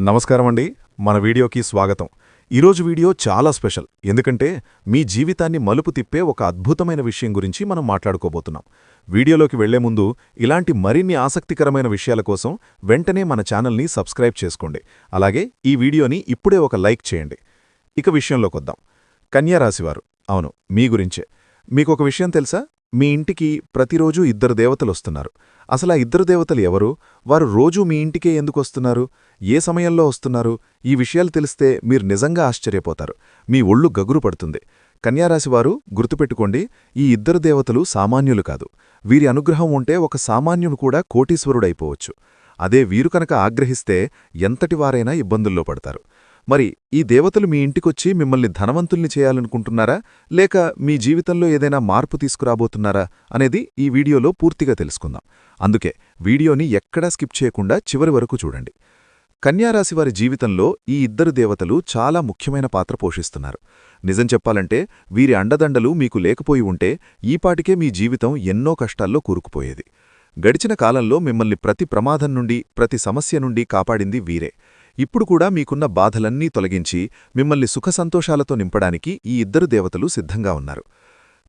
నమస్కారం అండి. మన వీడియోకి స్వాగతం. ఈరోజు వీడియో చాలా స్పెషల్. ఎందుకంటే మీ జీవితాన్ని మలుపు తిప్పే ఒక అద్భుతమైన విషయం గురించి మనం మాట్లాడుకోబోతున్నాం. వీడియోలోకి వెళ్ళే ముందు ఇలాంటి మరిన్ని ఆసక్తికరమైన విషయాల కోసం వెంటనే మన ఛానల్ని సబ్స్క్రైబ్ చేసుకోండి. అలాగే ఈ వీడియోని ఇప్పుడే ఒక లైక్ చేయండి. ఇక విషయంలోకొద్దాం. కన్యారాశివారు అవును మీ గురించే. మీకొక విషయం తెలుసా? మీ ఇంటికి ప్రతిరోజు ఇద్దరు దేవతలొస్తున్నారు అసలు ఆ ఇద్దరు దేవతలు ఎవరు? వారు రోజూ మీ ఇంటికే ఎందుకు వస్తున్నారు? ఏ సమయంలో వస్తున్నారు? ఈ విషయాలు తెలిస్తే మీరు నిజంగా ఆశ్చర్యపోతారు. మీ ఒళ్ళు గగురు పడుతుంది. కన్యారాశివారు గుర్తుపెట్టుకోండి ఈ ఇద్దరు దేవతలు సామాన్యులు కాదు. వీరి అనుగ్రహం ఉంటే ఒక సామాన్యుడు కూడా కోటీశ్వరుడైపోవచ్చు. అదే వీరు కనుక ఆగ్రహిస్తే ఎంతటివారైనా ఇబ్బందుల్లో పడతారు. మరి ఈ దేవతలు మీ ఇంటికొచ్చి మిమ్మల్ని ధనవంతుల్ని చేయాలనుకుంటున్నారా? లేక మీ జీవితంలో ఏదైనా మార్పు తీసుకురాబోతున్నారా? అనేది ఈ వీడియోలో పూర్తిగా తెలుసుకుందాం. అందుకే వీడియోని ఎక్కడా స్కిప్ చేయకుండా చివరి వరకు చూడండి. కన్యారాశివారి జీవితంలో ఈ ఇద్దరు దేవతలు చాలా ముఖ్యమైన పాత్ర పోషిస్తున్నారు. నిజం చెప్పాలంటే వీరి అండదండలు మీకు లేకపోయి ఉంటే ఈపాటికే మీ జీవితం ఎన్నో కష్టాల్లో కూరుకుపోయేది. గడిచిన కాలంలో మిమ్మల్ని ప్రతి ప్రమాదం నుండి ప్రతి సమస్య నుండి కాపాడింది వీరే. ఇప్పుడు కూడా మీకున్న బాధలన్నీ తొలగించి మిమ్మల్ని సుఖసంతోషాలతో నింపడానికి ఈ ఇద్దరు దేవతలు సిద్ధంగా ఉన్నారు.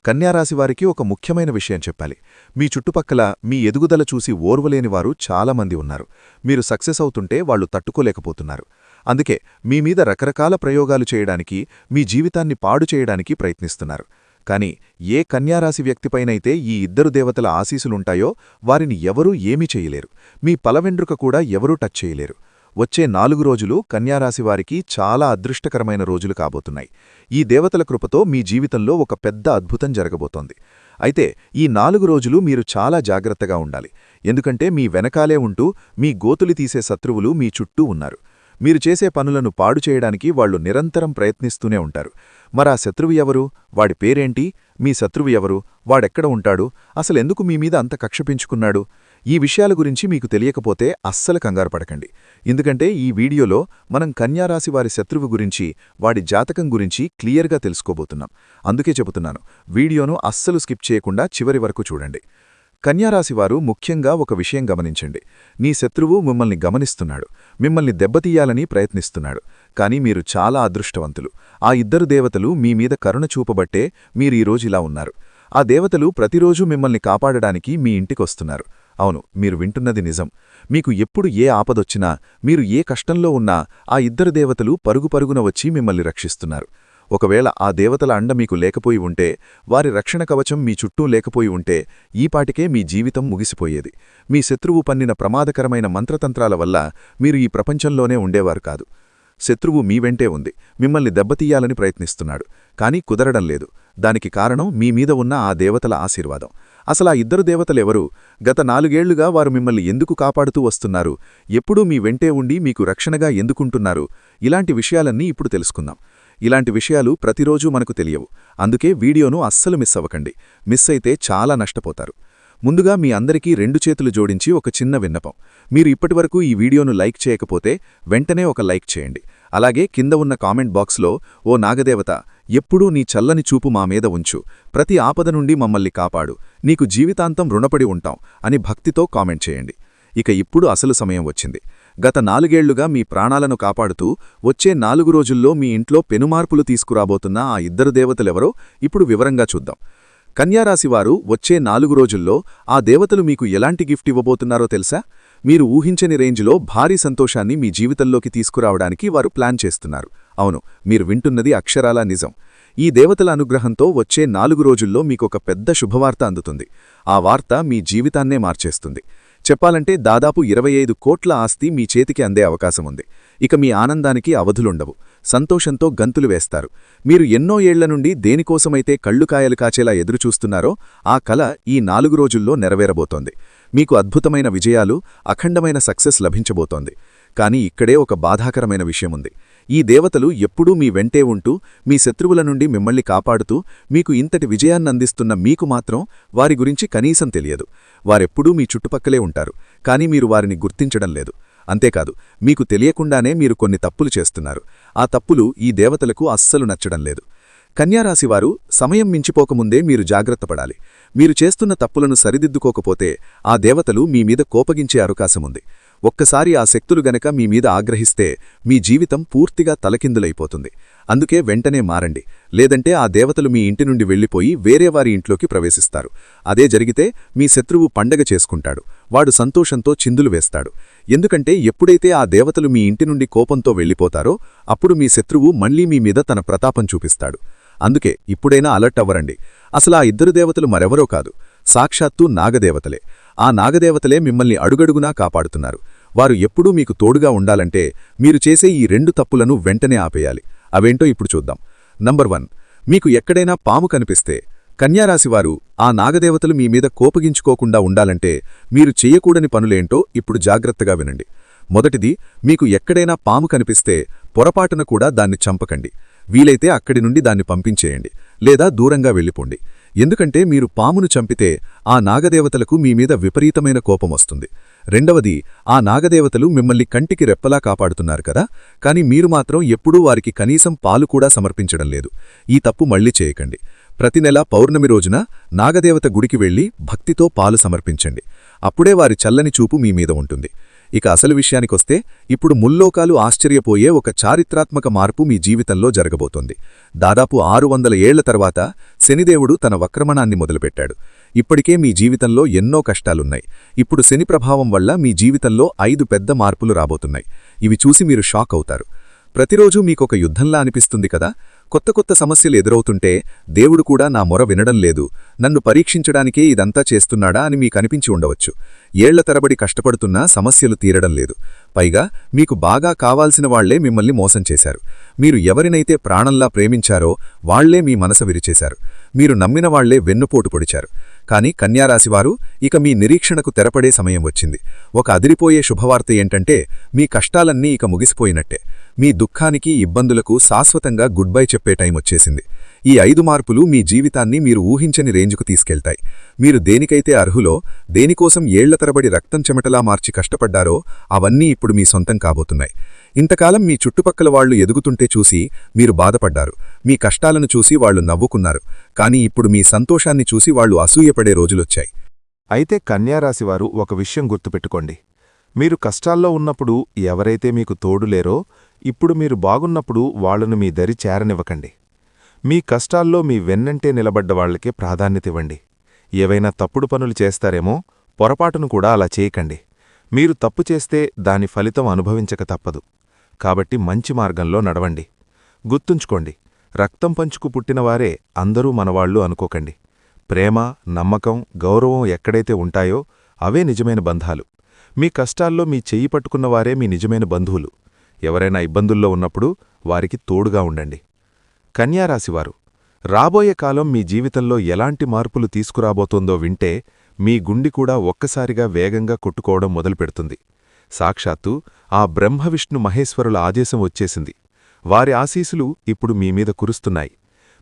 కన్యారాశివారికి ఒక ముఖ్యమైన విషయం చెప్పాలి. మీ చుట్టుపక్కల మీ ఎదుగుదల చూసి ఓర్వలేనివారు చాలామంది ఉన్నారు. మీరు సక్సెస్ అవుతుంటే వాళ్ళు తట్టుకోలేకపోతున్నారు. అందుకే మీ మీద రకరకాల ప్రయోగాలు చేయడానికి మీ జీవితాన్ని పాడు చేయడానికి ప్రయత్నిస్తున్నారు. కాని ఏ కన్యారాశి వ్యక్తిపైనైతే ఈ ఇద్దరు దేవతల ఆశీసులుంటాయో వారిని ఎవరూ ఏమీ చేయలేరు. మీ పలవెండ్రుక కూడా ఎవరూ టచ్ చేయలేరు. వచ్చే నాలుగు రోజులు కన్యారాశి వారికి చాలా అదృష్టకరమైన రోజులు కాబోతున్నాయి. ఈ దేవతల కృపతో మీ జీవితంలో ఒక పెద్ద అద్భుతం జరగబోతోంది. అయితే ఈ నాలుగు రోజులు మీరు చాలా జాగ్రత్తగా ఉండాలి. ఎందుకంటే మీ వెనకాలే ఉంటూ మీ గోతులు తీసే శత్రువులు మీ చుట్టూ ఉన్నారు. మీరు చేసే పనులను పాడు చేయడానికి వాళ్ళు నిరంతరం ప్రయత్నిస్తూనే ఉంటారు. మరా శత్రువు ఎవరు? వాడి పేరేంటి? మీ శత్రువు ఎవరు? వాడెక్కడ ఉంటాడు? అసలెందుకు మీ మీద అంత కక్ష పెంచుకున్నాడు? ఈ విషయాల గురించి మీకు తెలియకపోతే అస్సలు కంగారు పడకండి. ఎందుకంటే ఈ వీడియోలో మనం కన్యారాశి వారి శత్రువు గురించి వాడి జాతకం గురించి క్లియర్గా తెలుసుకోబోతున్నాం. అందుకే చెబుతున్నాను వీడియోను అస్సలు స్కిప్ చేయకుండా చివరి వరకు చూడండి. కన్యారాశివారు ముఖ్యంగా ఒక విషయం గమనించండి. నీ శత్రువు మిమ్మల్ని గమనిస్తున్నాడు మిమ్మల్ని దెబ్బతీయాలని ప్రయత్నిస్తున్నాడు కాని మీరు చాలా అదృష్టవంతులు. ఆ ఇద్దరు దేవతలు మీ మీద కరుణ చూపబట్టే మీరీరోజిలా ఉన్నారు. ఆ దేవతలు ప్రతిరోజూ మిమ్మల్ని కాపాడడానికి మీ ఇంటికొస్తున్నారు అవును మీరు వింటున్నది నిజం. మీకు ఎప్పుడు ఏ ఆపదొచ్చినా మీరు ఏ కష్టంలో ఉన్నా ఆ ఇద్దరు దేవతలు పరుగు పరుగున వచ్చి మిమ్మల్ని రక్షిస్తున్నారు. ఒకవేళ ఆ దేవతల అండ మీకు లేకపోయి ఉంటే వారి రక్షణ కవచం మీ చుట్టూ లేకపోయి ఉంటే ఈపాటికే మీ జీవితం ముగిసిపోయేది. మీ శత్రువు పన్నిన ప్రమాదకరమైన మంత్రతంత్రాల వల్ల మీరు ఈ ప్రపంచంలోనే ఉండేవారు కాదు. శత్రువు మీ వెంటే ఉంది. మిమ్మల్ని దెబ్బతీయాలని ప్రయత్నిస్తున్నాడు. కానీ కుదరడం లేదు. దానికి కారణం మీ మీద ఉన్న ఆ దేవతల ఆశీర్వాదం. అసలా ఇద్దరు దేవతలెవరు? గత నాలుగేళ్ళుగా వారు మిమ్మల్ని ఎందుకు కాపాడుతూ వస్తున్నారు? ఎప్పుడూ మీ వెంటే ఉండి మీకు రక్షణగా ఎందుకుంటున్నారు? ఇలాంటి విషయాలన్నీ ఇప్పుడు తెలుసుకుందాం. ఇలాంటి విషయాలు ప్రతిరోజూ మనకు తెలియవు. అందుకే వీడియోను అస్సలు మిస్ అవ్వకండి. మిస్ అయితే చాలా నష్టపోతారు. ముందుగా మీ అందరికీ రెండు చేతులు జోడించి ఒక చిన్న విన్నపం. మీరు ఇప్పటివరకు ఈ వీడియోను లైక్ చేయకపోతే వెంటనే ఒక లైక్ చేయండి. అలాగే కింద ఉన్న కామెంట్ బాక్స్లో ఓ నాగదేవత ఎప్పుడూ నీ చల్లని చూపు మా మీద ఉంచు. ప్రతి ఆపద నుండి మమ్మల్ని కాపాడు. నీకు జీవితాంతం రుణపడి ఉంటాం అని భక్తితో కామెంట్ చేయండి. ఇక ఇప్పుడు అసలు సమయం వచ్చింది. గత నాలుగేళ్ళుగా మీ ప్రాణాలను కాపాడుతూ వచ్చే నాలుగు రోజుల్లో మీ ఇంట్లో పెనుమార్పులు తీసుకురాబోతున్న ఆ ఇద్దరు దేవతలెవరో ఇప్పుడు వివరంగా చూద్దాం. కన్యారాశివారు వచ్చే నాలుగు రోజుల్లో ఆ దేవతలు మీకు ఎలాంటి గిఫ్ట్ ఇవ్వబోతున్నారో తెలుసా? మీరు ఊహించని రేంజ్లో భారీ సంతోషాన్ని మీ జీవితంలోకి తీసుకురావడానికి వారు ప్లాన్ చేస్తున్నారు. అవును మీరు వింటున్నది అక్షరాలా నిజం. ఈ దేవతల అనుగ్రహంతో వచ్చే నాలుగు రోజుల్లో మీకొక పెద్ద శుభవార్త అందుతుంది. ఆ వార్త మీ జీవితాన్నే మార్చేస్తుంది. చెప్పాలంటే దాదాపు ఇరవై ఐదు కోట్ల ఆస్తి మీ చేతికి అందే అవకాశముంది. ఇక మీ ఆనందానికి అవధులుండవు. సంతోషంతో గంతులు వేస్తారు. మీరు ఎన్నో ఏళ్ళ నుండి దేనికోసమైతే కళ్ళుకాయలు కాచేలా ఎదురుచూస్తున్నారో ఆ కల ఈ నాలుగు రోజుల్లో నెరవేరబోతోంది. మీకు అద్భుతమైన విజయాలు అఖండమైన సక్సెస్ లభించబోతోంది. కానీ ఇక్కడే ఒక బాధాకరమైన విషయముంది. ఈ దేవతలు ఎప్పుడూ మీ వెంటే ఉంటూ మీ శత్రువుల నుండి మిమ్మల్ని కాపాడుతూ మీకు ఇంతటి విజయాన్నందిస్తున్న మీకు మాత్రం వారి గురించి కనీసం తెలియదు. వారెప్పుడూ మీ చుట్టుపక్కలే ఉంటారు. కానీ మీరు వారిని గుర్తించడం లేదు. అంతేకాదు మీకు తెలియకుండానే మీరు కొన్ని తప్పులు చేస్తున్నారు. ఆ తప్పులు ఈ దేవతలకు అస్సలు నచ్చడం లేదు. కన్యారాశివారు సమయం మించిపోకముందే మీరు జాగ్రత్తపడాలి మీరు చేస్తున్న తప్పులను సరిదిద్దుకోకపోతే ఆ దేవతలు మీ మీద కోపగించే అవకాశముంది. ఒక్కసారి ఆ శక్తులు గనక మీ మీద ఆగ్రహిస్తే మీ జీవితం పూర్తిగా తలకిందులైపోతుంది. అందుకే వెంటనే మారండి. లేదంటే ఆ దేవతలు మీ ఇంటి నుండి వెళ్ళిపోయి వేరే వారి ఇంట్లోకి ప్రవేశిస్తారు. అదే జరిగితే మీ శత్రువు పండగ చేసుకుంటాడు. వాడు సంతోషంతో చిందులు వేస్తాడు. ఎందుకంటే ఎప్పుడైతే ఆ దేవతలు మీ ఇంటి నుండి కోపంతో వెళ్ళిపోతారో అప్పుడు మీ శత్రువు మళ్ళీ మీ మీద తన ప్రతాపం చూపిస్తాడు. అందుకే ఇప్పుడైనా అలర్ట్ అవ్వరండి. అసలు ఆ ఇద్దరు దేవతలు మరెవరో కాదు. సాక్షాత్తు నాగదేవతలే. ఆ నాగదేవతలే మిమ్మల్ని అడుగడుగునా కాపాడుతున్నారు. వారు ఎప్పుడూ మీకు తోడుగా ఉండాలంటే మీరు చేసే ఈ రెండు తప్పులను వెంటనే ఆపేయాలి. అవేంటో ఇప్పుడు చూద్దాం. Number one. మీకు ఎక్కడైనా పాము కనిపిస్తే కన్యారాశివారు ఆ నాగదేవతలు మీ మీద కోపగించుకోకుండా ఉండాలంటే మీరు చెయ్యకూడని పనులేంటో ఇప్పుడు జాగ్రత్తగా వినండి. మొదటిది మీకు ఎక్కడైనా పాము కనిపిస్తే పొరపాటున కూడా దాన్ని చంపకండి. వీలైతే అక్కడి నుండి దాన్ని పంపించేయండి లేదా దూరంగా వెళ్ళిపోండి. ఎందుకంటే మీరు పామును చంపితే ఆ నాగదేవతలకు మీ మీద విపరీతమైన కోపం వస్తుంది. రెండవది ఆ నాగదేవతలు మిమ్మల్ని కంటికి రెప్పలా కాపాడుతున్నారు కదా కాని మీరు మాత్రం ఎప్పుడూ వారికి కనీసం పాలు కూడా సమర్పించడం లేదు. ఈ తప్పు మళ్ళీ చేయకండి. ప్రతి నెల పౌర్ణమి రోజున నాగదేవత గుడికి వెళ్ళి భక్తితో పాలు సమర్పించండి. అప్పుడే వారి చల్లని చూపు మీ మీద ఉంటుంది. ఇక అసలు విషయానికొస్తే ఇప్పుడు ముల్లోకాలు ఆశ్చర్యపోయే ఒక చారిత్రాత్మక మార్పు మీ జీవితంలో జరగబోతోంది. దాదాపు ఆరు వందల ఏళ్ళ తర్వాత శనిదేవుడు తన వక్రమణాన్ని మొదలుపెట్టాడు. ఇప్పటికే మీ జీవితంలో ఎన్నో కష్టాలున్నాయి. ఇప్పుడు శని ప్రభావం వల్ల మీ జీవితంలో ఐదు పెద్ద మార్పులు రాబోతున్నాయి. ఇవి చూసి మీరు షాక్ అవుతారు. ప్రతిరోజూ మీకొక యుద్ధంలా అనిపిస్తుంది కదా? కొత్త కొత్త సమస్యలు ఎదురవుతుంటే దేవుడు కూడా నా మొర వినడం లేదు. నన్ను పరీక్షించడానికే ఇదంతా చేస్తున్నాడా అని మీకు అనిపించి ఉండవచ్చు. ఏళ్ళ తరబడి కష్టపడుతున్నా సమస్యలు తీరడం లేదు. పైగా మీకు బాగా కావాల్సిన వాళ్ళే మిమ్మల్ని మోసం చేశారు. మీరు ఎవరినైతే ప్రాణంలా ప్రేమించారో వాళ్ళే మీ మనస విరిచేశారు. మీరు నమ్మిన వాళ్ళే వెన్నుపోటు పొడిచారు. కాని కన్యారాశివారు ఇక మీ నిరీక్షణకు తెరపడే సమయం వచ్చింది. ఒక అదిరిపోయే శుభవార్త ఏంటంటే మీ కష్టాలన్నీ ఇక ముగిసిపోయినట్టే. మీ దుఃఖానికి ఇబ్బందులకు శాశ్వతంగా గుడ్ బై చెప్పే టైం వచ్చేసింది. ఈ ఐదు మార్పులు మీ జీవితాన్ని మీరు ఊహించని రేంజ్కు తీసుకెళ్తాయి. మీరు దేనికైతే అర్హులో దేనికోసం ఏళ్ళ తరబడి రక్తం చెమటలా మార్చి కష్టపడ్డారో అవన్నీ ఇప్పుడు మీ సొంతం కాబోతున్నాయి. ఇంతకాలం మీ చుట్టుపక్కల వాళ్ళు ఎదుగుతుంటే చూసి మీరు బాధపడ్డారు. మీ కష్టాలను చూసి వాళ్ళు నవ్వుకున్నారు. కానీ ఇప్పుడు మీ సంతోషాన్ని చూసి వాళ్ళు అసూయపడే రోజులొచ్చాయి. అయితే కన్యారాశివారు ఒక విషయం గుర్తుపెట్టుకోండి. మీరు కష్టాల్లో ఉన్నప్పుడు ఎవరైతే మీకు తోడులేరో ఇప్పుడు మీరు బాగున్నప్పుడు వాళ్ళను మీ దరి చేరనివ్వకండి. మీ కష్టాల్లో మీ వెన్నంటే నిలబడ్డవాళ్ళకే ప్రాధాన్యతివ్వండి ఏవైనా తప్పుడు పనులు చేస్తారేమో పొరపాటును కూడా అలా చేయకండి. మీరు తప్పు చేస్తే దాని ఫలితం అనుభవించక తప్పదు. కాబట్టి మంచి మార్గంలో నడవండి. గుర్తుంచుకోండి రక్తం పంచుకు పుట్టినవారే అందరూ మనవాళ్ళు అనుకోకండి. ప్రేమ నమ్మకం గౌరవం ఎక్కడైతే ఉంటాయో అవే నిజమైన బంధాలు. మీ కష్టాల్లో మీ చెయ్యి పట్టుకున్నవారే మీ నిజమైన బంధువులు. ఎవరైనా ఇబ్బందుల్లో ఉన్నప్పుడు వారికి తోడుగా ఉండండి. కన్యారాశివారు రాబోయే కాలం మీ జీవితంలో ఎలాంటి మార్పులు తీసుకురాబోతోందో వింటే మీ గుండి కూడా ఒక్కసారిగా వేగంగా కొట్టుకోవడం మొదలుపెడుతుంది. సాక్షాత్తు ఆ బ్రహ్మవిష్ణు మహేశ్వరుల ఆదేశం వచ్చేసింది. వారి ఆశీసులు ఇప్పుడు మీమీద కురుస్తున్నాయి.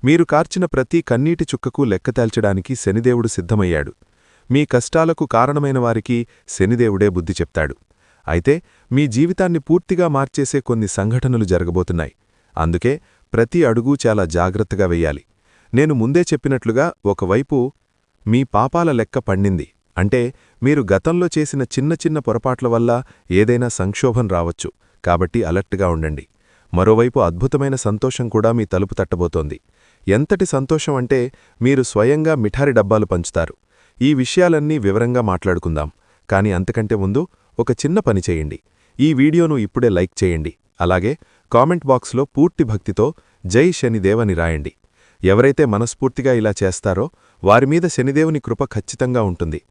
మీరు కార్చిన ప్రతి కన్నీటి చుక్కకు లెక్కతేల్చడానికి శనిదేవుడు సిద్ధమయ్యాడు. మీ కష్టాలకు కారణమైన వారికి శనిదేవుడే బుద్ధి చెప్తాడు. అయితే మీ జీవితాన్ని పూర్తిగా మార్చేసే కొన్ని సంఘటనలు జరగబోతున్నాయి. అందుకే ప్రతి అడుగు చాలా జాగ్రత్తగా వెయ్యాలి. నేను ముందే చెప్పినట్లుగా ఒకవైపు మీ పాపాల లెక్క పండింది. అంటే మీరు గతంలో చేసిన చిన్న చిన్న పొరపాట్ల వల్ల ఏదైనా సంక్షోభం రావచ్చు. కాబట్టి అలర్ట్గా ఉండండి. మరోవైపు అద్భుతమైన సంతోషం కూడా మీ తలుపు తట్టబోతోంది. ఎంతటి సంతోషం అంటే మీరు స్వయంగా మిఠారి డబ్బాలు పంచుతారు. ఈ విషయాలన్నీ వివరంగా మాట్లాడుకుందాం. కానీ అంతకంటే ముందు ఒక చిన్న పని చేయండి. ఈ వీడియోను ఇప్పుడే లైక్ చేయండి. అలాగే కామెంట్ బాక్స్లో పూర్తి భక్తితో జై శనిదేవని రాయండి. ఎవరైతే మనస్ఫూర్తిగా ఇలా చేస్తారో వారిమీద శనిదేవుని కృప ఖచ్చితంగా ఉంటుంది.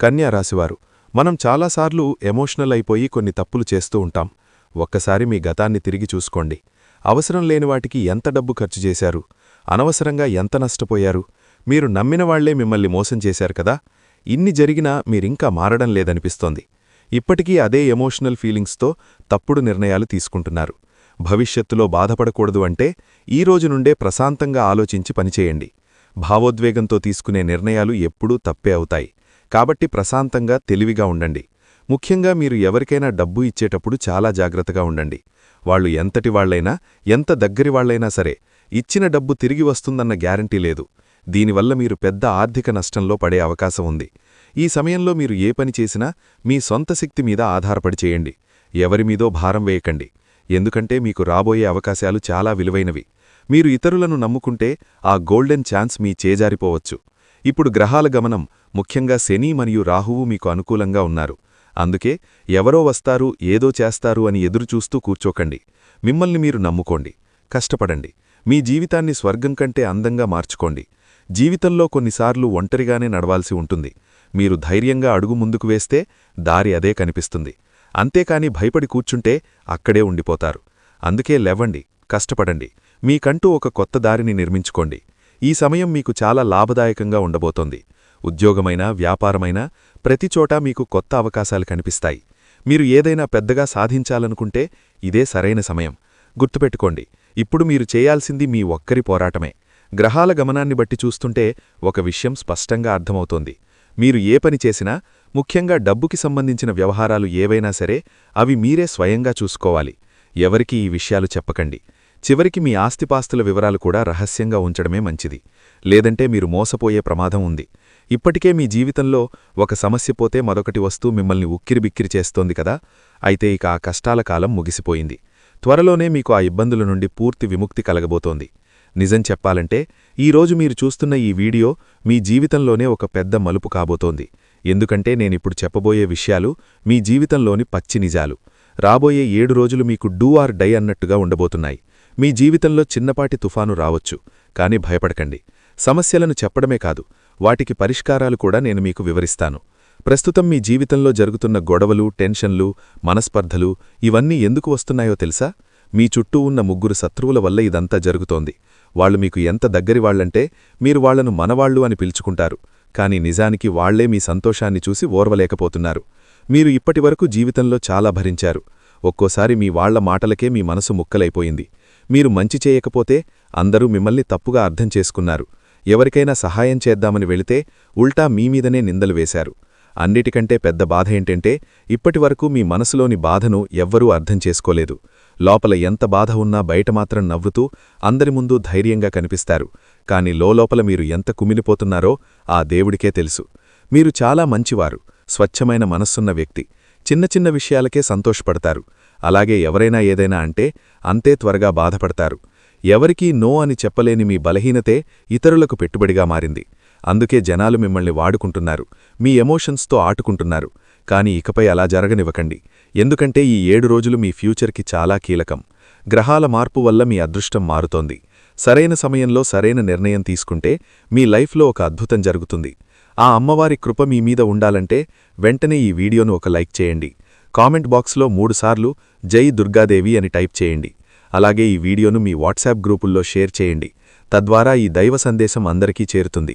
కన్యా రాశివారు మనం చాలాసార్లు ఎమోషనల్ అయిపోయి కొన్ని తప్పులు చేస్తూ ఉంటాం. ఒక్కసారి మీ గతాన్ని తిరిగి చూసుకోండి. అవసరం లేని వాటికి ఎంత డబ్బు ఖర్చు చేశారు? అనవసరంగా ఎంత నష్టపోయారు? మీరు నమ్మిన వాళ్ళే మిమ్మల్ని మోసం చేశారు కదా? ఇన్ని జరిగినా మీరింకా మారడం లేదనిపిస్తోంది. ఇప్పటికీ అదే ఎమోషనల్ ఫీలింగ్స్తో తప్పుడు నిర్ణయాలు తీసుకుంటున్నారు. భవిష్యత్తులో బాధపడకూడదు అంటే ఈ రోజు నుండే ప్రశాంతంగా ఆలోచించి పనిచేయండి. భావోద్వేగంతో తీసుకునే నిర్ణయాలు ఎప్పుడూ తప్పే అవుతాయి. కాబట్టి ప్రశాంతంగా తెలివిగా ఉండండి. ముఖ్యంగా మీరు ఎవరికైనా డబ్బు ఇచ్చేటప్పుడు చాలా జాగ్రత్తగా ఉండండి. వాళ్ళు ఎంతటి వాళ్ళైనా ఎంత దగ్గరి వాళ్ళైనా సరే ఇచ్చిన డబ్బు తిరిగి వస్తుందన్న గ్యారంటీ లేదు. దీనివల్ల మీరు పెద్ద ఆర్థిక నష్టంలో పడే అవకాశం ఉంది. ఈ సమయంలో మీరు ఏ పని చేసినా మీ సొంత శక్తి మీద ఆధారపడి చేయండి. ఎవరిమీదో భారం వేయకండి. ఎందుకంటే మీకు రాబోయే అవకాశాలు చాలా విలువైనవి. మీరు ఇతరులను నమ్ముకుంటే ఆ గోల్డెన్ ఛాన్స్ మీ చేజారిపోవచ్చు. ఇప్పుడు గ్రహాల గమనం ముఖ్యంగా శని మరియు రాహువు మీకు అనుకూలంగా ఉన్నారు. అందుకే ఎవరో వస్తారు ఏదో చేస్తారు అని ఎదురుచూస్తూ కూర్చోకండి. మిమ్మల్ని మీరు నమ్ముకోండి. కష్టపడండి. మీ జీవితాన్ని స్వర్గం కంటే అందంగా మార్చుకోండి. జీవితంలో కొన్నిసార్లు ఒంటరిగానే నడవాల్సి ఉంటుంది. మీరు ధైర్యంగా అడుగు ముందుకు వేస్తే దారి అదే కనిపిస్తుంది. అంతేకాని భయపడి కూర్చుంటే అక్కడే ఉండిపోతారు. అందుకే లెవ్వండి కష్టపడండి. మీకంటూ ఒక కొత్త దారిని నిర్మించుకోండి. ఈ సమయం మీకు చాలా లాభదాయకంగా ఉండబోతోంది. ఉద్యోగమైనా వ్యాపారమైనా ప్రతిచోటా మీకు కొత్త అవకాశాలు కనిపిస్తాయి. మీరు ఏదైనా పెద్దగా సాధించాలనుకుంటే ఇదే సరైన సమయం. గుర్తుపెట్టుకోండి ఇప్పుడు మీరు చేయాల్సింది మీ ఒక్కరి పోరాటమే. గ్రహాల గమనాన్ని బట్టి చూస్తుంటే ఒక విషయం స్పష్టంగా అర్థమవుతోంది. మీరు ఏ పని చేసినా ముఖ్యంగా డబ్బుకి సంబంధించిన వ్యవహారాలు ఏవైనా సరే అవి మీరే స్వయంగా చూసుకోవాలి. ఎవరికీ ఈ విషయాలు చెప్పకండి. చివరికి మీ ఆస్తిపాస్తుల వివరాలు కూడా రహస్యంగా ఉంచడమే మంచిది. లేదంటే మీరు మోసపోయే ప్రమాదం ఉంది. ఇప్పటికే మీ జీవితంలో ఒక సమస్య పోతే మరొకటి వస్తూ మిమ్మల్ని ఉక్కిరిబిక్కిరి చేస్తోంది కదా? అయితే ఇక ఆ కష్టాల కాలం ముగిసిపోయింది. త్వరలోనే మీకు ఆ ఇబ్బందుల నుండి పూర్తి విముక్తి కలగబోతోంది. నిజం చెప్పాలంటే ఈరోజు మీరు చూస్తున్న ఈ వీడియో మీ జీవితంలోనే ఒక పెద్ద మలుపు కాబోతోంది. ఎందుకంటే నేనిప్పుడు చెప్పబోయే విషయాలు మీ జీవితంలోని పచ్చి నిజాలు. రాబోయే ఏడు రోజులు మీకు డూ ఆర్ డై అన్నట్టుగా ఉండబోతున్నాయి. మీ జీవితంలో చిన్నపాటి తుఫాను రావచ్చు కాని భయపడకండి. సమస్యలను చెప్పడమే కాదు వాటికి పరిష్కారాలు కూడా నేను మీకు వివరిస్తాను. ప్రస్తుతం మీ జీవితంలో జరుగుతున్న గొడవలు టెన్షన్లు మనస్పర్ధలు ఇవన్నీ ఎందుకు వస్తున్నాయో తెలుసా? మీ చుట్టూ ఉన్న ముగ్గురు శత్రువుల వల్ల ఇదంతా జరుగుతోంది. వాళ్ళు మీకు ఎంత దగ్గరివాళ్ళంటే మీరు వాళ్ళను మనవాళ్ళు అని పిలుచుకుంటారు. కాని నిజానికి వాళ్ళే మీ సంతోషాన్ని చూసి ఓర్వలేకపోతున్నారు. మీరు ఇప్పటివరకు జీవితంలో చాలా భరించారు. ఒక్కోసారి మీ వాళ్ళ మాటలకే మీ మనసు ముక్కలైపోయింది. మీరు మంచి చేయకపోతే అందరూ మిమ్మల్ని తప్పుగా అర్థం చేసుకున్నారు. ఎవరికైనా సహాయం చేద్దామని వెళితే ఉల్టా మీమీదనే నిందలు వేశారు. అన్నిటికంటే పెద్ద బాధ ఏంటంటే ఇప్పటివరకు మీ మనసులోని బాధను ఎవ్వరూ అర్థం చేసుకోలేదు. లోపల ఎంత బాధ ఉన్నా బయట మాత్రం నవ్వుతూ అందరి ముందు ధైర్యంగా కనిపిస్తారు. కాని లోలోపల మీరు ఎంత కుమిలిపోతున్నారో ఆ దేవుడికే తెలుసు. మీరు చాలా మంచివారు స్వచ్ఛమైన మనస్సున్న వ్యక్తి. చిన్న చిన్న విషయాలకే సంతోషపడతారు. అలాగే ఎవరైనా ఏదైనా అంటే అంతే త్వరగా బాధపడతారు. ఎవరికీ నో అని చెప్పలేని మీ బలహీనతే ఇతరులకు పెట్టుబడిగా మారింది. అందుకే జనాలు మిమ్మల్ని వాడుకుంటున్నారు. మీ ఎమోషన్స్తో ఆటుకుంటున్నారు. కాని ఇకపై అలా జరగనివ్వకండి. ఎందుకంటే ఈ ఏడు రోజులు మీ ఫ్యూచర్కి చాలా కీలకం. గ్రహాల మార్పు వల్ల మీ అదృష్టం మారుతోంది. సరైన సమయంలో సరైన నిర్ణయం తీసుకుంటే మీ లైఫ్లో ఒక అద్భుతం జరుగుతుంది. ఆ అమ్మవారి కృప మీ మీద ఉండాలంటే వెంటనే ఈ వీడియోను ఒక లైక్ చేయండి. కామెంట్ బాక్స్లో మూడుసార్లు జై దుర్గాదేవి అని టైప్ చేయండి. అలాగే ఈ వీడియోను మీ వాట్సాప్ గ్రూపుల్లో షేర్ చేయండి. తద్వారా ఈ దైవ సందేశం అందరికీ చేరుతుంది.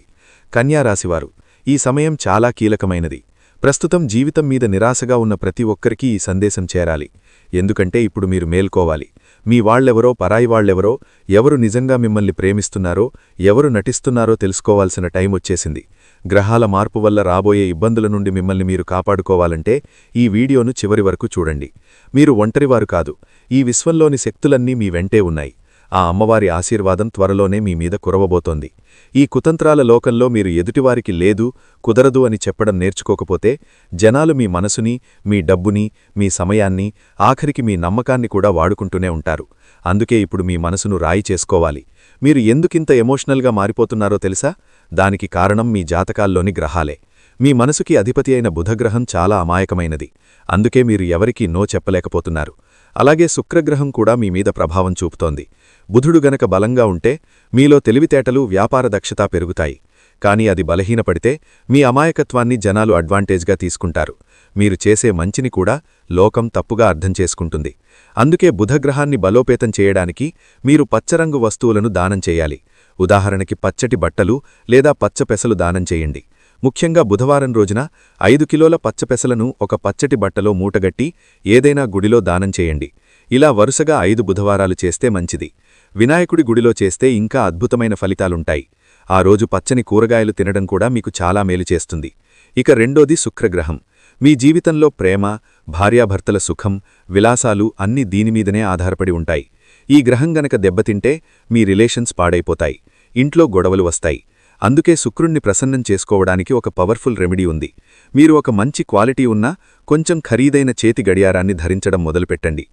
కన్యారాశివారు ఈ సమయం చాలా కీలకమైనది. ప్రస్తుతం జీవితం మీద నిరాశగా ఉన్న ప్రతి ఒక్కరికీ ఈ సందేశం చేరాలి. ఎందుకంటే ఇప్పుడు మీరు మేల్కోవాలి. మీ వాళ్ళెవరో పరాయి వాళ్ళెవరో ఎవరు నిజంగా మిమ్మల్ని ప్రేమిస్తున్నారో ఎవరు నటిస్తున్నారో తెలుసుకోవాల్సిన టైం వచ్చేసింది. గ్రహాల మార్పు వల్ల రాబోయే ఇబ్బందుల నుండి మిమ్మల్ని మీరు కాపాడుకోవాలంటే ఈ వీడియోను చివరి వరకు చూడండి. మీరు ఒంటరివారు కాదు. ఈ విశ్వంలోని శక్తులన్నీ మీ వెంటే ఉన్నాయి. ఆ అమ్మవారి ఆశీర్వాదం త్వరలోనే మీ మీద కురవబోతోంది. ఈ కుతంత్రాల లోకంలో మీరు ఎదుటివారికి లేదు కుదరదు అని చెప్పడం నేర్చుకోకపోతే జనాలు మీ మనసుని మీ డబ్బుని మీ సమయాన్ని ఆఖరికి మీ నమ్మకాన్ని కూడా వాడుకుంటూనే ఉంటారు. అందుకే ఇప్పుడు మీ మనసును రాయి చేసుకోవాలి. మీరు ఎందుకింత ఎమోషనల్గా మారిపోతున్నారో తెలుసా? దానికి కారణం మీ జాతకాల్లోని గ్రహాలే. మీ మనసుకి అధిపతి అయిన బుధగ్రహం చాలా అమాయకమైనది. అందుకే మీరు ఎవరికీ నో చెప్పలేకపోతున్నారు. అలాగే శుక్రగ్రహం కూడా మీ మీద ప్రభావం చూపుతోంది. బుధుడు గనక బలంగా ఉంటే మీలో తెలివితేటలు వ్యాపార దక్షత పెరుగుతాయి. కాని అది బలహీనపడితే మీ అమాయకత్వాన్ని జనాలు అడ్వాంటేజ్గా తీసుకుంటారు. మీరు చేసే మంచిని కూడా లోకం తప్పుగా అర్థం చేసుకుంటుంది. అందుకే బుధగ్రహాన్ని బలోపేతం చేయడానికి మీరు పచ్చరంగు వస్తువులను దానం చేయాలి. ఉదాహరణకి పచ్చటి బట్టలు లేదా పచ్చపెసలు దానం చేయండి. ముఖ్యంగా బుధవారం రోజున ఐదు కిలోల పచ్చపెసలను ఒక పచ్చటి బట్టలో మూటగట్టి ఏదైనా గుడిలో దానం చేయండి. ఇలా వరుసగా ఐదు బుధవారాలు చేస్తే మంచిది. వినాయకుడి గుడిలో చేస్తే ఇంకా అద్భుతమైన ఫలితాలుంటాయి. ఆ రోజు పచ్చని కూరగాయలు తినడం కూడా మీకు చాలా మేలు చేస్తుంది. ఇక రెండోది శుక్రగ్రహం. మీ జీవితంలో ప్రేమ భార్యాభర్తల సుఖం విలాసాలు అన్నీ దీనిమీదనే ఆధారపడి ఉంటాయి. ఈ గ్రహం గనక దెబ్బతింటే మీ రిలేషన్స్ పాడైపోతాయి. ఇంట్లో గొడవలు వస్తాయి. అందుకే శుక్రుణ్ణి ప్రసన్నం చేసుకోవడానికి ఒక పవర్ఫుల్ రెమెడీ ఉంది. మీరు ఒక మంచి క్వాలిటీ ఉన్న కొంచెం ఖరీదైన చేతి గడియారాన్ని ధరించడం మొదలుపెట్టండి.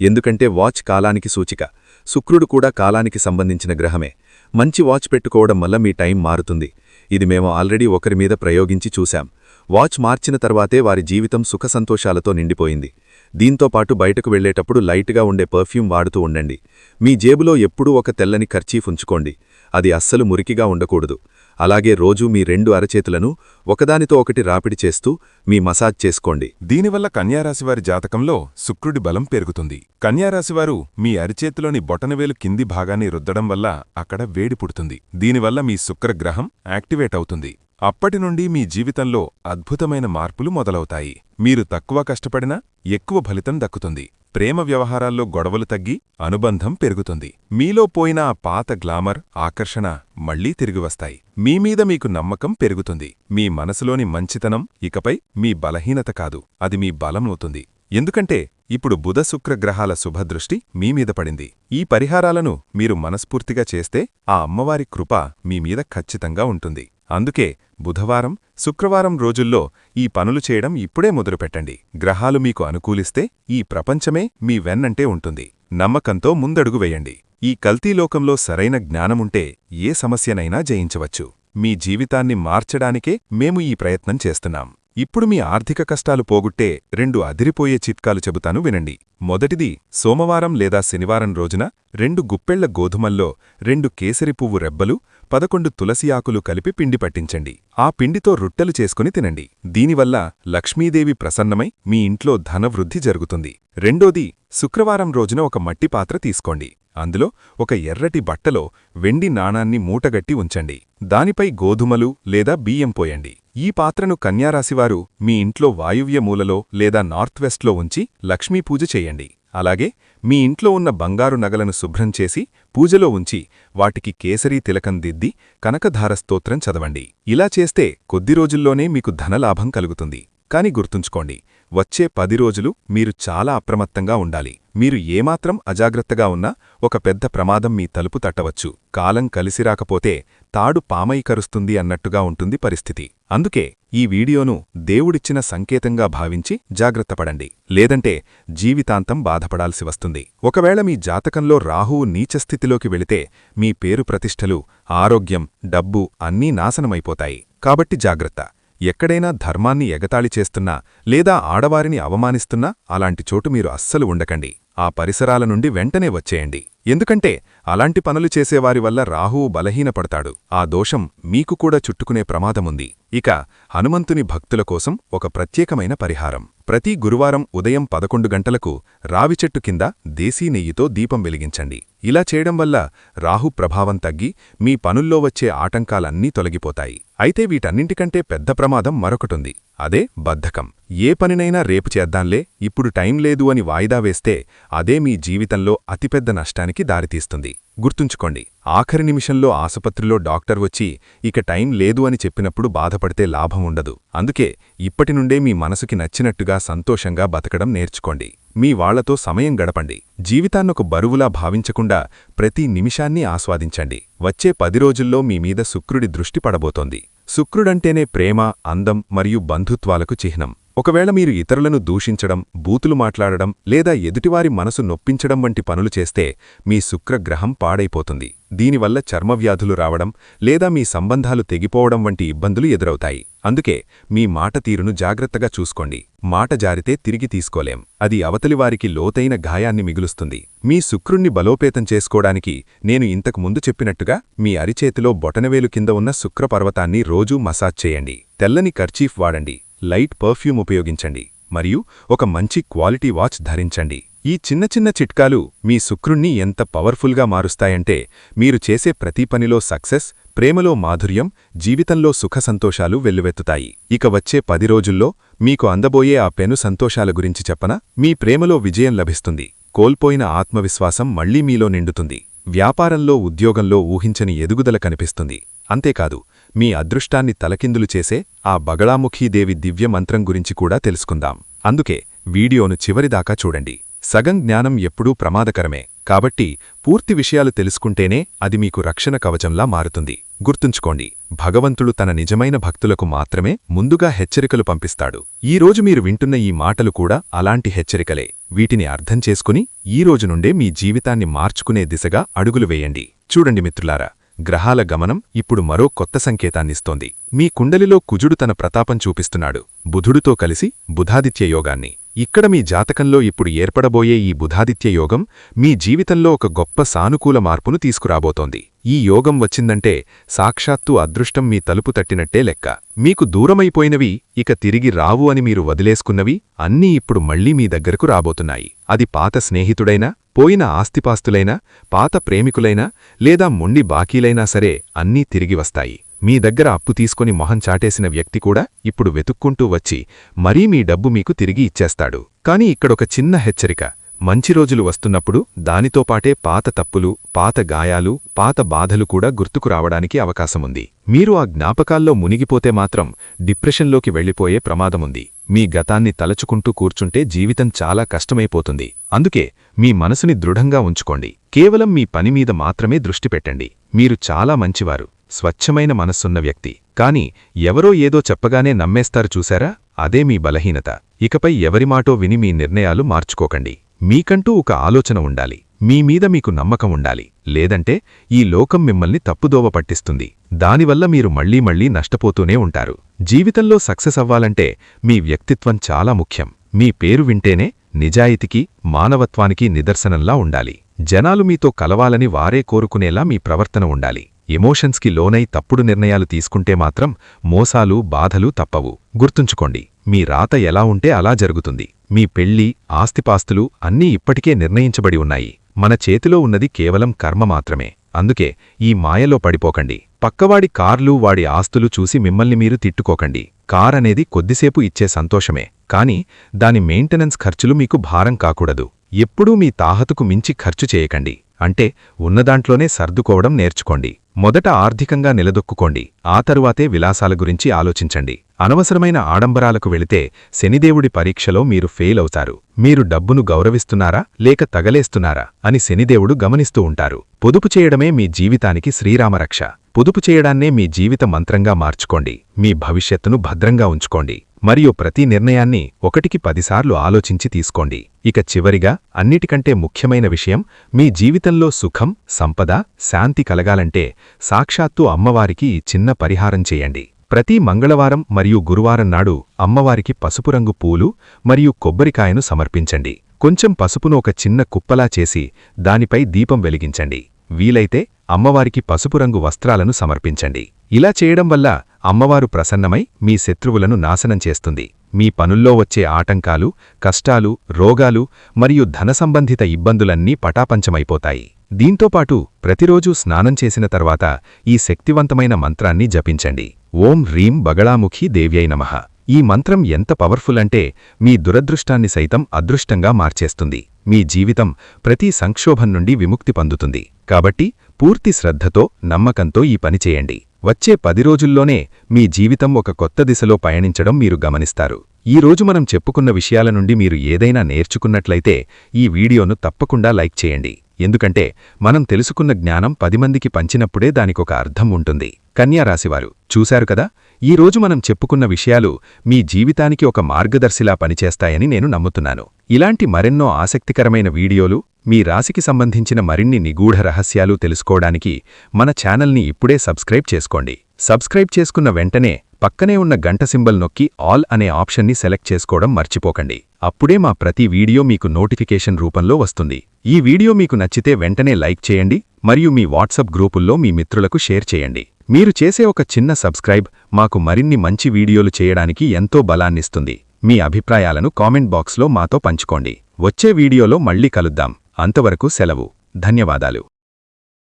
ఎందుకంటే వాచ్ కాలానికి సూచిక. శుక్రుడు కూడా కాలానికి సంబంధించిన గ్రహమే. మంచి వాచ్ పెట్టుకోవడం వల్ల మీ టైం మారుతుంది. ఇది మేము ఆల్రెడీ ఒకరి మీద ప్రయోగించి చూశాం. వాచ్ మార్చిన తర్వాతే వారి జీవితం సుఖసంతోషాలతో నిండిపోయింది. దీంతో పాటు బయటకు వెళ్ళేటప్పుడు లైట్గా ఉండే పర్ఫ్యూమ్ వాడుతూ ఉండండి. మీ జేబులో ఎప్పుడూ ఒక తెల్లని ఖర్చీఫ్ ఉంచుకోండి. అది అస్సలు మురికిగా ఉండకూడదు. అలాగే రోజూ మీ రెండు అరచేతులను ఒకదానితో ఒకటి రాపిడి చేస్తూ మీ మసాజ్ చేసుకోండి. దీనివల్ల కన్యారాశివారి జాతకంలో శుక్రుడి బలం పెరుగుతుంది. కన్యారాశివారు మీ అరిచేతిలోని బొటనవేలు కింది భాగాన్ని రుద్దడం వల్ల అక్కడ వేడి పుడుతుంది. దీనివల్ల మీ శుక్రగ్రహం యాక్టివేట్ అవుతుంది. అప్పటి నుండి మీ జీవితంలో అద్భుతమైన మార్పులు మొదలవుతాయి. మీరు తక్కువ కష్టపడినా ఎక్కువ ఫలితం దక్కుతుంది. ప్రేమ వ్యవహారాల్లో గొడవలు తగ్గి అనుబంధం పెరుగుతుంది. మీలో పోయిన ఆ పాత గ్లామర్ ఆకర్షణ మళ్ళీ తిరిగివస్తాయి మీమీద మీకు నమ్మకం పెరుగుతుంది. మీ మనసులోని మంచితనం ఇకపై మీ బలహీనత కాదు. అది మీ బలమవుతుంది ఎందుకంటే ఇప్పుడు బుధ శుక్రగ్రహాల శుభదృష్టి మీమీద పడింది. ఈ పరిహారాలను మీరు మనస్ఫూర్తిగా చేస్తే ఆ అమ్మవారి కృప మీమీద ఖచ్చితంగా ఉంటుంది. అందుకే బుధవారం శుక్రవారం రోజుల్లో ఈ పనులు చేయడం ఇప్పుడే మొదలుపెట్టండి. గ్రహాలు మీకు అనుకూలిస్తే ఈ ప్రపంచమే మీ వెన్నంటే ఉంటుంది. నమ్మకంతో ముందడుగు వేయండి. ఈ కల్తీలోకంలో సరైన జ్ఞానముంటే ఏ సమస్యనైనా జయించవచ్చు. మీ జీవితాన్ని మార్చడానికే మేము ఈ ప్రయత్నం చేస్తున్నాం. ఇప్పుడు మీ ఆర్థిక కష్టాలు పోగొట్టే రెండు అదిరిపోయే చిట్కాలు చెబుతాను వినండి. మొదటిది సోమవారం లేదా శనివారం రోజున రెండు గుప్పెళ్ళ గోధుమల్లో రెండు కేసరి పువ్వు రెబ్బలు పదకొండు తులసి ఆకులు కలిపి పిండి పట్టించండి. ఆ పిండితో రొట్టెలు చేసుకుని తినండి. దీనివల్ల లక్ష్మీదేవి ప్రసన్నమై మీ ఇంట్లో ధనవృద్ధి జరుగుతుంది. రెండోది శుక్రవారం రోజున ఒక మట్టి పాత్ర తీసుకోండి. అందులో ఒక ఎర్రటి బట్టలో వెండి నాణాన్ని మూటగట్టి ఉంచండి. దానిపై గోధుమలు లేదా బియ్యం పోయండి. ఈ పాత్రను కన్యారాశివారు మీ ఇంట్లో వాయువ్య మూలలో లేదా నార్త్ వెస్ట్లో ఉంచి లక్ష్మీపూజ చేయండి. అలాగే మీ ఇంట్లో ఉన్న బంగారు నగలను శుభ్రం చేసి పూజలో ఉంచి వాటికి కేసరీ తిలకం దిద్ది కనకధార స్తోత్రం చదవండి. ఇలా చేస్తే కొద్ది రోజుల్లోనే మీకు ధనలాభం కలుగుతుంది. కాని గుర్తుంచుకోండి వచ్చే పది రోజులు మీరు చాలా అప్రమత్తంగా ఉండాలి. మీరు ఏమాత్రం అజాగ్రత్తగా ఉన్నా ఒక పెద్ద ప్రమాదం మీ తలుపు తట్టవచ్చు. కాలం కలిసిరాకపోతే తాడు పామై కరుస్తుంది అన్నట్టుగా ఉంటుంది పరిస్థితి. అందుకే ఈ వీడియోను దేవుడిచ్చిన సంకేతంగా భావించి జాగ్రత్తపడండి లేదంటే జీవితాంతం బాధపడాల్సి వస్తుంది. ఒకవేళ మీ జాతకంలో రాహువు నీచస్థితిలోకి వెళితే మీ పేరు ప్రతిష్టలు ఆరోగ్యం డబ్బు అన్నీ నాశనమైపోతాయి. కాబట్టి జాగ్రత్త. ఎక్కడైనా ధర్మాన్ని ఎగతాళి చేస్తున్నా లేదా ఆడవారిని అవమానిస్తున్నా అలాంటి చోటు మీరు అస్సలు ఉండకండి. ఆ పరిసరాల నుండి వెంటనే వచ్చేయండి. ఎందుకంటే అలాంటి పనులు చేసేవారి వల్ల రాహువు బలహీనపడతాడు. ఆ దోషం మీకు కూడా చుట్టుకునే ప్రమాదముంది. ఇక హనుమంతుని భక్తుల కోసం ఒక ప్రత్యేకమైన పరిహారం. ప్రతి గురువారం ఉదయం పదకొండు గంటలకు రావిచెట్టు కింద దేశీ నెయ్యితో దీపం వెలిగించండి. ఇలా చేయడం వల్ల రాహు ప్రభావం తగ్గి మీ పనుల్లో వచ్చే ఆటంకాలన్నీ తొలగిపోతాయి. అయితే వీటన్నింటికంటే పెద్ద ప్రమాదం మరొకటుంది. అదే బద్ధకం. ఏ పనినైనా రేపు చేద్దాంలే ఇప్పుడు టైం లేదు అని వాయిదా వేస్తే అదే మీ జీవితంలో అతిపెద్ద నష్టానికి దారితీస్తుంది. గుర్తుంచుకోండి ఆఖరి నిమిషంలో ఆసుపత్రిలో డాక్టర్ వచ్చి ఇక టైం లేదు అని చెప్పినప్పుడు బాధపడితే లాభం ఉండదు. అందుకే ఇప్పటినుండే మీ మనసుకి నచ్చినట్టుగా సంతోషంగా బతకడం నేర్చుకోండి. మీ వాళ్ళతో సమయం గడపండి. జీవితాన్నొక బరువులా భావించకుండా ప్రతి నిమిషాన్ని ఆస్వాదించండి. వచ్చే పది రోజుల్లో మీ మీద శుక్రుడి దృష్టి పడబోతోంది. శుక్రుడంటేనే ప్రేమ అందం మరియు బంధుత్వాలకు చిహ్నం. ఒకవేళ మీరు ఇతరులను దూషించడం బూతులు మాట్లాడడం లేదా ఎదుటివారి మనసు నొప్పించడం వంటి పనులు చేస్తే మీ శుక్రగ్రహం పాడైపోతుంది. దీనివల్ల చర్మవ్యాధులు రావడం లేదా మీ సంబంధాలు తెగిపోవడం వంటి ఇబ్బందులు ఎదురవుతాయి. అందుకే మీ మాట తీరును జాగ్రత్తగా చూసుకోండి. మాట జారితే తిరిగి తీసుకోలేం. అది అవతలివారికి లోతైన గాయాన్ని మిగులుస్తుంది. మీ శుక్రుణ్ణి బలోపేతం చేసుకోవడానికి నేను ఇంతకు ముందు చెప్పినట్టుగా మీ అరిచేతిలో బొటనవేలు కింద ఉన్న శుక్రపర్వతాన్ని రోజూ మసాజ్ చేయండి. తెల్లని కర్చీఫ్ వాడండి. లైట్ పర్ఫ్యూమ్ ఉపయోగించండి మరియు ఒక మంచి క్వాలిటీ వాచ్ ధరించండి. ఈ చిన్న చిన్న చిట్కాలు మీ శుక్రుణ్ణి ఎంత పవర్ఫుల్గా మారుస్తాయంటే మీరు చేసే ప్రతి పనిలో సక్సెస్ ప్రేమలో మాధుర్యం జీవితంలో సుఖ సంతోషాలు వెల్లువెత్తుతాయి. ఇక వచ్చే పది రోజుల్లో మీకు అందబోయే ఆ పెను సంతోషాల గురించి చెప్పన? మీ ప్రేమలో విజయం లభిస్తుంది. కోల్పోయిన ఆత్మవిశ్వాసం మళ్ళీ మీలో నిండుతుంది. వ్యాపారంలో ఉద్యోగంలో ఊహించని ఎదుగుదల కనిపిస్తుంది. అంతేకాదు మీ అదృష్టాన్ని తలకిందులు చేసే ఆ బగళాముఖీదేవి దివ్య మంత్రం గురించి కూడా తెలుసుకుందాం. అందుకే వీడియోను చివరిదాకా చూడండి. సగం జ్ఞానం ఎప్పుడూ ప్రమాదకరమే. కాబట్టి పూర్తి విషయాలు తెలుసుకుంటేనే అది మీకు రక్షణ కవచంలా మారుతుంది. గుర్తుంచుకోండి భగవంతుడు తన నిజమైన భక్తులకు మాత్రమే ముందుగా హెచ్చరికలు పంపిస్తాడు. ఈరోజు మీరు వింటున్న ఈ మాటలు కూడా అలాంటి హెచ్చరికలే. వీటిని అర్థం చేసుకుని ఈ రోజు నుండే మీ జీవితాన్ని మార్చుకునే దిశగా అడుగులు వేయండి. చూడండి మిత్రులారా గ్రహాల గమనం ఇప్పుడు మరో కొత్త సంకేతాన్నిస్తోంది. మీ కుండలిలో కుజుడు తన ప్రతాపం చూపిస్తున్నాడు. బుధుడుతో కలిసి బుధాదిత్య యోగాన్ని. ఇక్కడ మీ జాతకంలో ఇప్పుడు ఏర్పడబోయే ఈ బుధాదిత్య యోగం మీ జీవితంలో ఒక గొప్ప సానుకూల మార్పును తీసుకురాబోతోంది. ఈ యోగం వచ్చిందంటే సాక్షాత్తు అదృష్టం మీ తలుపు తట్టినట్టే లెక్క. మీకు దూరమైపోయినవి ఇక తిరిగి రావు అని మీరు వదిలేసుకున్నవి అన్నీ ఇప్పుడు మళ్ళీ మీ దగ్గరకు రాబోతున్నాయి. అది పాత స్నేహితుడైనా పోయిన ఆస్తిపాస్తులైనా పాత ప్రేమికులైనా లేదా మొండి బాకీలైనా సరే అన్నీ తిరిగి వస్తాయి. మీ దగ్గర అప్పు తీసుకుని మొహం చాటేసిన వ్యక్తి కూడా ఇప్పుడు వెతుక్కుంటూ వచ్చి మరీ మీ డబ్బు మీకు తిరిగి ఇచ్చేస్తాడు. కాని ఇక్కడొక చిన్న హెచ్చరిక. మంచి రోజులు వస్తున్నప్పుడు దానితో పాటే పాత తప్పులు పాత గాయాలు పాత బాధలు కూడా గుర్తుకు రావడానికి అవకాశముంది. మీరు ఆ జ్ఞాపకాల్లో మునిగిపోతే మాత్రం డిప్రెషన్లోకి వెళ్ళిపోయే ప్రమాదముంది. మీ గతాన్ని తలచుకుంటూ కూర్చుంటే జీవితం చాలా కష్టమైపోతుంది. అందుకే మీ మనసుని దృఢంగా ఉంచుకోండి. కేవలం మీ పనిమీద మాత్రమే దృష్టి పెట్టండి. మీరు చాలా మంచివారు స్వచ్ఛమైన మనస్సున్న వ్యక్తి. కాని ఎవరో ఏదో చెప్పగానే నమ్మేస్తారు చూశారా అదే మీ బలహీనత. ఇకపై ఎవరిమాటో విని మీ నిర్ణయాలు మార్చుకోకండి. మీకంటూ ఒక ఆలోచన ఉండాలి. మీ మీద మీకు నమ్మకం ఉండాలి. లేదంటే ఈ లోకం మిమ్మల్ని తప్పుదోవ పట్టిస్తుంది. దానివల్ల మీరు మళ్ళీ మళ్ళీ నష్టపోతూనే ఉంటారు. జీవితంలో సక్సెస్ అవ్వాలంటే మీ వ్యక్తిత్వం చాలా ముఖ్యం. మీ పేరు వింటేనే నిజాయితీకి మానవత్వానికి నిదర్శనంలా ఉండాలి. జనాలు మీతో కలవాలని వారే కోరుకునేలా మీ ప్రవర్తన ఉండాలి. ఎమోషన్స్కి లోనై తప్పుడు నిర్ణయాలు తీసుకుంటే మాత్రం మోసాలు బాధలు తప్పవు. గుర్తుంచుకోండి మీ రాత ఎలా ఉంటే అలా జరుగుతుంది. మీ పెళ్ళి ఆస్తిపాస్తులు అన్నీ ఇప్పటికే నిర్ణయించబడి ఉన్నాయి. మన చేతిలో ఉన్నది కేవలం కర్మ మాత్రమే. అందుకే ఈ మాయలో పడిపోకండి. పక్కవాడి కార్లు వాడి ఆస్తులు చూసి మిమ్మల్ని మీరు తిట్టుకోకండి. కార్ అనేది కొద్దిసేపు ఇచ్చే సంతోషమే. కాని దాని మెయింటెనెన్స్ ఖర్చులు మీకు భారం కాకూడదు. ఎప్పుడూ మీ తాహతుకు మించి ఖర్చు చేయకండి. అంటే ఉన్నదాంట్లోనే సర్దుకోవడం నేర్చుకోండి. మొదట ఆర్థికంగా నిలదొక్కుకోండి. ఆ తరువాతే విలాసాల గురించి ఆలోచించండి. అనవసరమైన ఆడంబరాలకు వెళితే శనిదేవుడి పరీక్షలో మీరు ఫెయిల్ అవుతారు. మీరు డబ్బును గౌరవిస్తున్నారా? లేక తగలేస్తున్నారా? అని శనిదేవుడు గమనిస్తూ ఉంటారు. పొదుపు చేయడమే మీ జీవితానికి శ్రీరామరక్ష. పొదుపు చేయడాన్నే మీ జీవిత మంత్రంగా మార్చుకోండి. మీ భవిష్యత్తును భద్రంగా ఉంచుకోండి. మరియు ప్రతి నిర్ణయాన్ని ఒకటికి పదిసార్లు ఆలోచించి తీసుకోండి. ఇక చివరిగా అన్నిటికంటే ముఖ్యమైన విషయం మీ జీవితంలో సుఖం సంపద శాంతి కలగాలంటే సాక్షాత్తు అమ్మవారికి ఈ చిన్న పరిహారం చేయండి. ప్రతి మంగళవారం మరియు గురువారం నాడు అమ్మవారికి పసుపు రంగు పూలు మరియు కొబ్బరికాయను సమర్పించండి. కొంచెం పసుపును ఒక చిన్న కుప్పలా చేసి దానిపై దీపం వెలిగించండి. వీలైతే అమ్మవారికి పసుపు రంగు వస్త్రాలను సమర్పించండి. ఇలా చేయడం వల్ల అమ్మవారు ప్రసన్నమై మీ శత్రువులను నాశనం చేస్తుంది. మీ పనుల్లో వచ్చే ఆటంకాలు కష్టాలు రోగాలు మరియు ధన సంబంధిత ఇబ్బందులన్నీ పటాపంచమైపోతాయి. దీంతోపాటు ప్రతిరోజూ స్నానం చేసిన తర్వాత ఈ శక్తివంతమైన మంత్రాన్ని జపించండి. ఓం హ్రీం బగళాముఖి దేవ్యై నమః. ఈ మంత్రం ఎంత పవర్ఫుల్ అంటే మీ దురదృష్టాన్ని సైతం అదృష్టంగా మార్చేస్తుంది. మీ జీవితం ప్రతి సంక్షోభం నుండి విముక్తి పొందుతుంది. కాబట్టి పూర్తి శ్రద్ధతో నమ్మకంతో ఈ పని చేయండి. వచ్చే పది రోజుల్లోనే మీ జీవితం ఒక కొత్త దిశలో పయనించడం మీరు గమనిస్తారు. ఈ రోజు మనం చెప్పుకున్న విషయాల నుండి మీరు ఏదైనా నేర్చుకున్నట్లయితే ఈ వీడియోను తప్పకుండా లైక్ చేయండి. ఎందుకంటే మనం తెలుసుకున్న జ్ఞానం పది మందికి పంచినప్పుడే దానికొక అర్థం ఉంటుంది. కన్యారాశివారు చూశారు కదా? ఈరోజు మనం చెప్పుకున్న విషయాలు మీ జీవితానికి ఒక మార్గదర్శిలా పనిచేస్తాయని నేను నమ్ముతున్నాను. ఇలాంటి మరెన్నో ఆసక్తికరమైన వీడియోలు మీ రాశికి సంబంధించిన మరిన్ని నిగూఢ రహస్యాలు తెలుసుకోవడానికి మన ఛానల్ని ఇప్పుడే సబ్స్క్రైబ్ చేసుకోండి. సబ్స్క్రైబ్ చేసుకున్న వెంటనే పక్కనే ఉన్న గంట సింబల్ నొక్కి ఆల్ అనే ఆప్షన్ని సెలెక్ట్ చేసుకోవడం మర్చిపోకండి. అప్పుడే మా ప్రతి వీడియో మీకు నోటిఫికేషన్ రూపంలో వస్తుంది. ఈ వీడియో మీకు నచ్చితే వెంటనే లైక్ చేయండి మరియు మీ వాట్సప్ గ్రూపుల్లో మీ మిత్రులకు షేర్ చేయండి. మీరు చేసే ఒక చిన్న సబ్స్క్రైబ్ మాకు మరిన్ని మంచి వీడియోలు చేయడానికి ఎంతో బలాన్నిస్తుంది. మీ అభిప్రాయాలను కామెంట్ బాక్స్లో మాతో పంచుకోండి. వచ్చే వీడియోలో మళ్ళీ కలుద్దాం. అంతవరకు సెలవు. ధన్యవాదాలు.